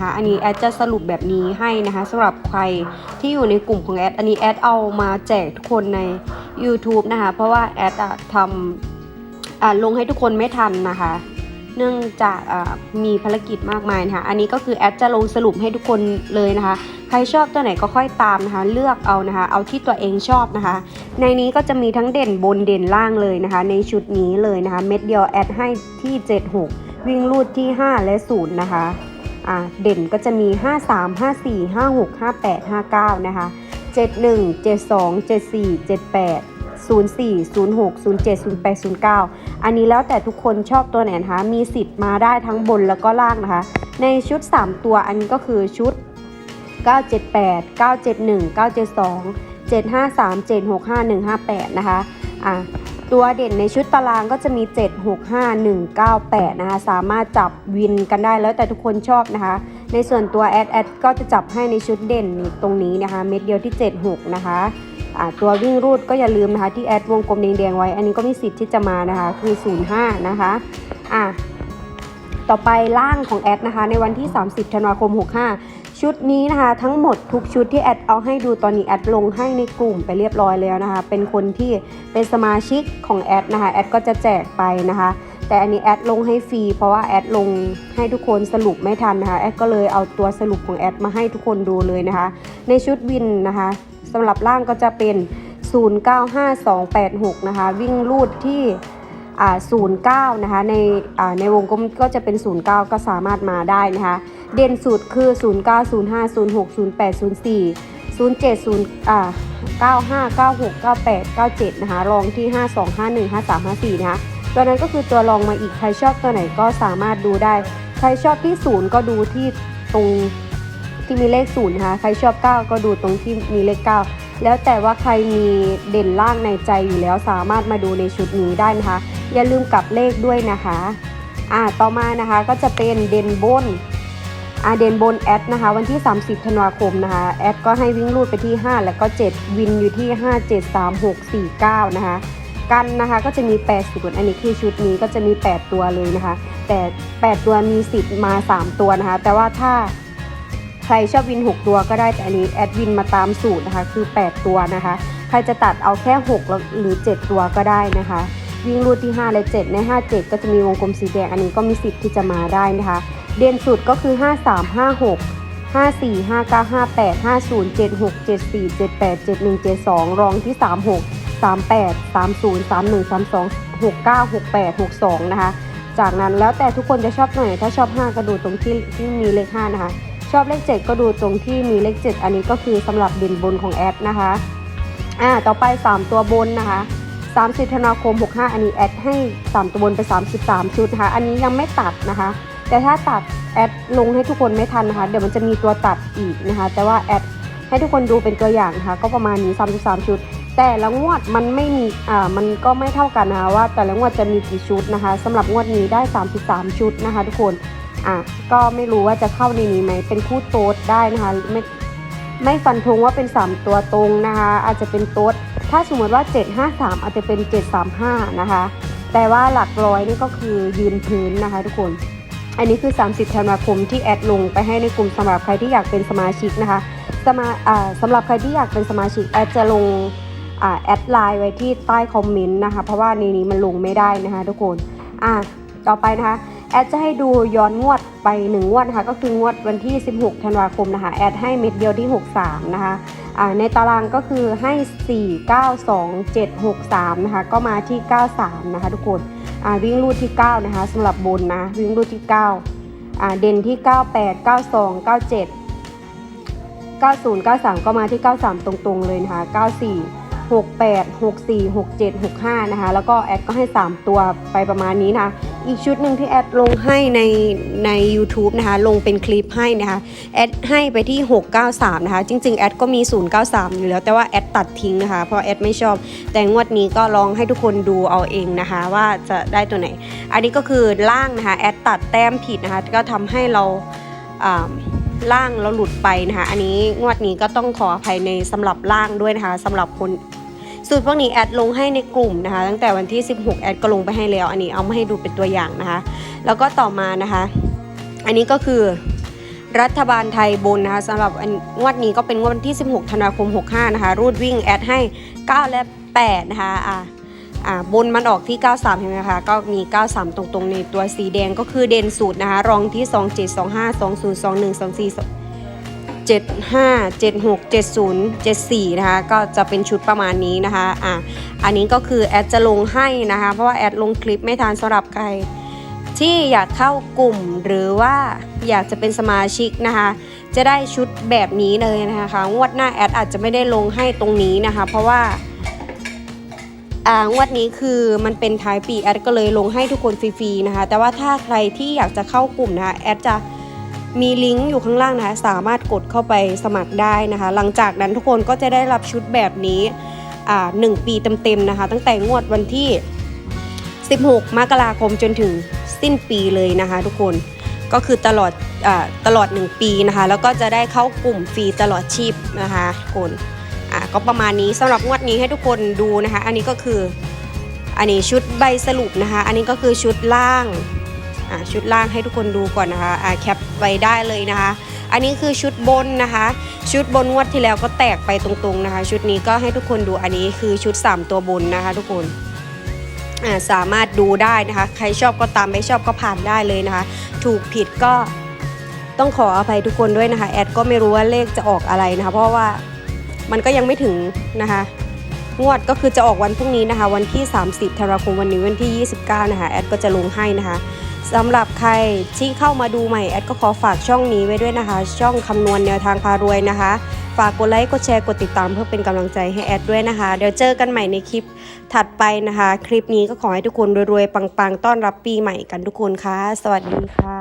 นะคะ อันนี้แอดจะสรุปแบบนี้ให้นะคะสำหรับใครที่อยู่ในกลุ่มของแอด อันนี้แอดเอามาแจกทุกคนใน YouTube นะคะ เพราะว่าแอดอะทำลงให้ทุกคนไม่ทันนะคะ เนื่องจากมีภารกิจมากมายนะคะ อันนี้ก็คือแอดจะลงสรุปให้ทุกคนเลยนะคะ ใครชอบตัวไหนก็ค่อยตามนะคะ เลือกเอานะคะ เอาที่ตัวเองชอบนะคะ ในนี้ก็จะมีทั้งเด่นบนเด่นล่างเลยนะคะ ในชุดนี้เลยนะคะ เม็ดเดียวแอดให้ที่ 76วิ่งรูดที่ 5 และ 0 นะคะ เด่นก็จะมี 53 54 56 58 59 นะคะ 71 72 74 78 04 06 07 08 09 อันนี้แล้วแต่ทุกคนชอบตัวไหนนะคะ มีสิทธิ์มาได้ทั้งบนแล้วก็ล่างนะคะ ในชุด 3 ตัวอันนี้ก็คือชุด 978 971 972 753 765 158 นะคะ อะ ตัวเด่นในชุดตารางก็จะมี 765198 นะคะ สามารถจับวินกันได้แล้วแต่ทุกคนชอบนะคะ ในส่วนตัวแอดแอดก็จะจับให้ในชุดเด่นตรงนี้นะคะ เม็ดเดียวที่ 76 นะคะอะตัววิ่งรูดก็อย่าลืมนะคะที่แอดวงกลมแดงๆไว้ อันนี้ก็มีสิทธิ์ที่จะมานะคะ คือ 05 นะคะอะต่อไปล่างของแอดนะคะ ในวันที่ 30 ธันวาคม 65 ชุดนี้นะคะทั้งหมดทุกชุดที่แอดเอาให้ดูตอนนี้แอดลงให้ในกลุ่มไปเรียบร้อยแล้วนะคะ เป็นคนที่เป็นสมาชิกของแอดนะคะแอดก็จะแจกไปนะคะ แต่อันนี้แอดลงให้ฟรีเพราะว่าแอดลงให้ทุกคนสรุปไม่ทันนะคะแอดก็เลยเอาตัวสรุปของแอดมาให้ทุกคนดูเลยนะคะ ในชุดวินนะคะสำหรับล่างก็จะเป็น 095286 นะคะ วิ่งรูดที่อ่า09 นะคะในอ่าในวงกลมก็จะเป็น 09 ก็สามารถมาได้นะคะ เด่นสุดคือ 09 05 06 08 04 07 0อ่า95 96 98 97 นะคะ รองที่ 52 51 53 54 นะคะ ตัวนั้นก็คือตัวรองมาอีก ใครชอบตัวไหนก็สามารถดูได้ ใครชอบที่ 0 ก็ดูที่ตรงที่มีเลข0นะคะ ใครชอบ 9 ก็ดูตรงที่มีเลข 9 แล้วแต่ว่าใครมีเด่นล่างในใจอยู่แล้วสามารถมาดูในชุดนี้ได้นะคะ อย่าลืมกลับเลขด้วยนะคะ อ่า ต่อมานะคะก็จะเป็นเด่นบน อาเดนบนแอดนะคะ วันที่ 30 ธันวาคมนะคะ แอดก็ให้วิ่งรูดไปที่ 5 แล้วก็ 7 วินอยู่ที่ 5 7 3 6 4 9 นะคะ กันนะคะก็จะมี8สูตรอันนี้คือชุดนี้ก็จะมี 8 ตัวเลยนะคะ แต่ 8 ตัวมีสิทธิ์มา 3 ตัวนะคะ แต่ว่าถ้าใครชอบวิน 6 ตัวก็ได้แต่อันนี้แอดวินมาตามสูตรนะคะคือ 8 ตัวนะคะ ใครจะตัดเอาแค่ 6 หรือ 7 ตัวก็ได้นะคะวิ่งรูดที่ 5 และ 7 ใน 5 7 ก็จะมีวงกลมสีแดงอันนี้ก็มีสิทธิ์ที่จะมาได้นะคะ เด่นสุดก็คือ 5 3 5 6 5 4 5 9 5 8 5 0 7 6 7 4 7 8 7 1 7 2 รองที่ 3 6 3 8 3 0 3 1 3 2 6 9 6 8 6 2 นะคะ จากนั้นแล้วแต่ทุกคนจะชอบตัวไหนถ้าชอบ 5 ก็ดูตรงที่ที่มีเลข 5 นะคะ ชอบเลข 7 ก็ดูตรงที่มีเลข 7 อันนี้ก็คือสำหรับเด่นบนของแอดนะคะอ่าต่อไป 3 ตัวบนนะคะ30ธันวาคม 65 อันนี้แอดให้ 3 ตัวบนไป 33 ชุดนะคะ อันนี้ยังไม่ตัดนะคะ แต่ถ้าตัดแอดลงให้ทุกคนไม่ทันนะคะ เดี๋ยวมันจะมีตัวตัดอีกนะคะ แต่ว่าแอดให้ทุกคนดูเป็นตัวอย่างนะคะ ก็ประมาณนี้33ชุด แต่ละงวดมันไม่มีอ่ามันก็ไม่เท่ากันนะคะว่า แต่ละงวดจะมีกี่ชุดนะคะสำหรับงวดนี้ได้ 33 ชุดนะคะ ทุกคนอะก็ไม่รู้ว่าจะเข้าในนี้ไหมเป็นคู่โต๊ดได้นะคะไม่ไม่ฟันธงว่าเป็น 3 ตัวตรงนะคะ อาจจะเป็นโต๊ดถ้าสมมติว่า 753 อาจจะเป็น 735 นะคะ แต่ว่าหลักร้อยนี่ก็คือยืนพื้นนะคะ ทุกคน อันนี้คือ 30ธันวาคมที่แอดลงไปให้ในกลุ่มสำหรับใครที่อยากเป็นสมาชิกนะคะสมาสำหรับใครที่อยากเป็นสมาชิกแอดจะลงแอดไลน์ไว้ที่ใต้คอมเมนต์นะคะ เพราะว่าในนี้มันลงไม่ได้นะคะทุกคนอะต่อไปนะคะแอดจะให้ดูย้อนงวดไป1งวดนะคะก็คืองวดวันที่ 16ธันวาคมนะคะแอดให้เม็ดเดียวที่ 63นะคะในตารางก็คือให้ 4 9 2 7 6 3นะคะก็มาที่ 93นะคะทุกคน วิ่งรูดที่ 9 นะคะสำหรับบนนะ วิ่งรูดที่ 9 เด่นที่ 98 92 97 90 93 ก็มาที่ 93 ตรงๆเลยนะคะ 94 68 64 67 65 นะคะ แล้วก็แอดก็ให้ 3 ตัวไปประมาณนี้นะคะอีกชุดหนึ่งที่แอดลงให้ในใน YouTube นะคะ ลงเป็นคลิปให้นะคะ แอดให้ไปที่ 693 นะคะ จริง ๆ แอดก็มี 093 อยู่แล้ว แต่ว่าแอดตัดทิ้งนะคะ เพราะแอดไม่ชอบ แต่งวดนี้ก็ลองให้ทุกคนดูเอาเองนะคะ ว่าจะได้ตัวไหน อันนี้ก็คือล่างนะคะ แอดตัดแต้มผิดนะคะ ก็ทำให้เราอ่าล่างเราหลุดไปนะคะ อันนี้งวดนี้ก็ต้องขออภัยในสำหรับล่างด้วยนะคะสำหรับคน สูตรพวกนี้แอดลงให้ในกลุ่มนะคะ ตั้งแต่วันที่ 16 แอดก็ลงไปให้แล้ว อันนี้เอามาให้ดูเป็นตัวอย่างนะคะ แล้วก็ต่อมานะคะ อันนี้ก็คือรัฐบาลไทยบนนะคะสำหรับอันงวดนี้ก็เป็นงวดวันที่ 16 ธันวาคม 65 นะคะ รูดวิ่งแอดให้ 9 และ 8 นะคะอ่าอ่าบนมันออกที่ 93 เห็นไหมคะ ก็มี 93 ตรงๆ ในตัวสีแดงก็คือเด่นสูตรนะคะ รองที่ 2725 2021 24 75 76 70 74 นะคะ ก็จะเป็นชุดประมาณนี้นะคะ อะ อันนี้ก็คือแอดจะลงให้นะคะ เพราะว่าแอดลงคลิปไม่ทันสำหรับใคร ที่อยากเข้ากลุ่มหรือว่าอยากจะเป็นสมาชิกนะคะ จะได้ชุดแบบนี้เลยนะคะงวดหน้าแอดอาจจะไม่ได้ลงให้ตรงนี้นะคะ เพราะว่าอ่างวดนี้คือมันเป็นท้ายปีแอดก็เลยลงให้ทุกคนฟรีๆนะคะ แต่ว่าถ้าใครที่อยากจะเข้ากลุ่มนะคะแอดจะ มีลิงก์อยู่ข้างล่างนะคะ สามารถกดเข้าไปสมัครได้นะคะ หลังจากนั้นทุกคนก็จะได้รับชุดแบบนี้อ่าหนึ่งปีเต็มๆนะคะ ตั้งแต่งวดวันที่ 16 มกราคมจนถึงสิ้นปีเลยนะคะ ทุกคนก็คือตลอดอาตลอด 1 ปีนะคะ แล้วก็จะได้เข้ากลุ่มฟรีตลอดชีพนะคะทุกคนอะก็ประมาณนี้สำหรับงวดนี้ให้ทุกคนดูนะคะ อันนี้ก็คืออันนี้ชุดใบสรุปนะคะ อันนี้ก็คือชุดล่าง ชุดล่างให้ทุกคนดูก่อนนะคะะแคปไว้ได้เลยนะคะ อันนี้คือชุดบนนะคะ ชุดบนงวดที่แล้วก็แตกไปตรงๆนะคะ ชุดนี้ก็ให้ทุกคนดูอันนี้คือชุด 3 ตัวบนนะคะ ทุกคนสามารถดูได้นะคะ ใครชอบก็ตามไม่ชอบก็ผ่านได้เลยนะคะ ถูกผิดก็ต้องขออภัยทุกคนด้วยนะคะ แอดก็ไม่รู้ว่าเลขจะออกอะไรนะคะ เพราะว่ามันก็ยังไม่ถึงนะคะงวดก็คือจะออกวันพรุ่งนี้นะคะ วันที่ 30ธันวาคมวันนี้วันที่ 29 นะคะ แอดก็จะลงให้นะคะ สำหรับใครที่เข้ามาดูใหม่แอดก็ขอฝากช่องนี้ไว้ด้วยนะคะ ช่องคำนวณแนวทางพารวยนะคะ ฝากกดไลค์กดแชร์กดติดตามเพื่อเป็นกำลังใจให้แอดด้วยนะคะ เดี๋ยวเจอกันใหม่ในคลิปถัดไปนะคะ คลิปนี้ก็ขอให้ทุกคนรวยๆปังๆ ต้อนรับปีใหม่กันทุกคนค่ะสวัสดีค่ะ